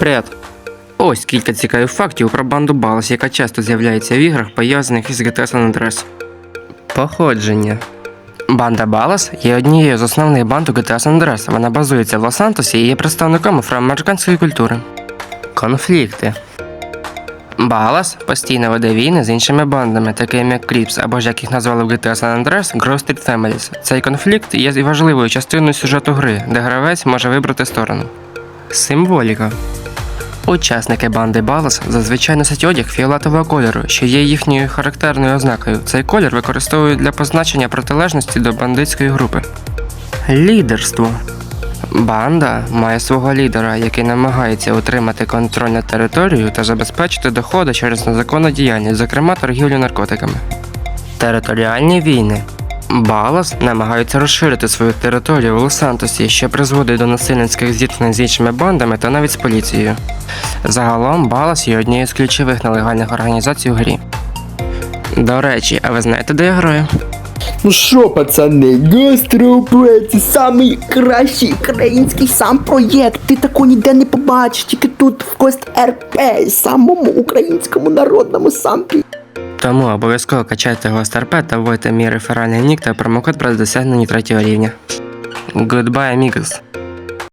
Привіт. Ось кілька цікавих фактів про банду Балас, яка часто з'являється в іграх, пов'язаних із GTA San Andreas. Походження. Банда Балас є однією з основних банд у GTA San Andreas. Вона базується в Лос-Сантосі і є представником афроамериканської культури. Конфлікти. Балас постійно веде війни з іншими бандами, такими як Кріпс, або ж як їх назвали в GTA San Andreas Grove Street Families. Цей конфлікт є важливою частиною сюжету гри, де гравець може вибрати сторону. Символіка. Учасники банди Балас зазвичай носять одяг фіолетового кольору, що є їхньою характерною ознакою. Цей колір використовують для позначення протилежності до бандитської групи. Лідерство. Банда має свого лідера, який намагається утримати контроль над територією та забезпечити доходи через незаконну діяльність, зокрема торгівлю наркотиками. Територіальні війни. Балас намагаються розширити свою територію у Лос-Сантосі, що призводить до насильницьких зіткнень з іншими бандами та навіть з поліцією. Загалом Балас є однією з ключових нелегальних організацій у грі. До речі, а ви знаєте, де я граю? Ну що, пацани, Гастроплей це самий кращий український сам проєкт. Ти такого ніде не побачиш, тільки тут в Кост РП, самому українському народному сампі. Тому обов'язково качайте Гостарпет та вводьте мій реферальний нік та промокод при досягненні третього рівня. Goodbye, amigos!